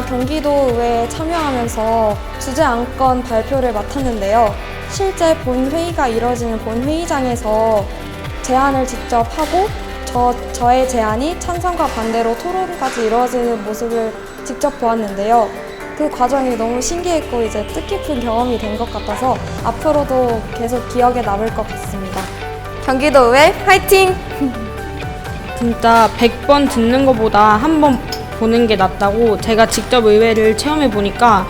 경기도의회에 참여하면서 주제 안건 발표를 맡았는데요. 실제 본회의가 이뤄지는 본회의장에서 제안을 직접 하고 저, 저의 제안이 찬성과 반대로 토론까지 이루어지는 모습을 직접 보았는데요. 그 과정이 너무 신기했고 이제 뜻깊은 경험이 된 것 같아서 앞으로도 계속 기억에 남을 것 같습니다. 경기도의회 화이팅! 진짜 100번 듣는 것보다 한번 보는 게 낫다고 제가 직접 의회를 체험해 보니까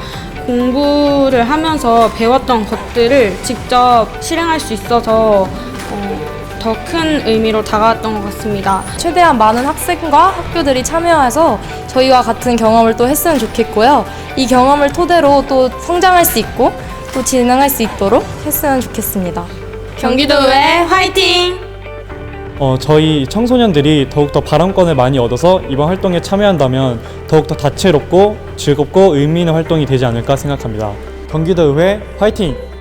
공부를 하면서 배웠던 것들을 직접 실행할 수 있어서 더큰 의미로 다가왔던 것 같습니다. 최대한 많은 학생과 학교들이 참여해서 저희와 같은 경험을 또 했으면 좋겠고요. 이 경험을 토대로 또 성장할 수 있고 또 진행할 수 있도록 했으면 좋겠습니다. 경기도의회 화이팅! 어, 저희 청소년들이 더욱더 발언권을 많이 얻어서 이번 활동에 참여한다면 더욱더 다채롭고 즐겁고 의미 있는 활동이 되지 않을까 생각합니다. 경기도 의회 화이팅!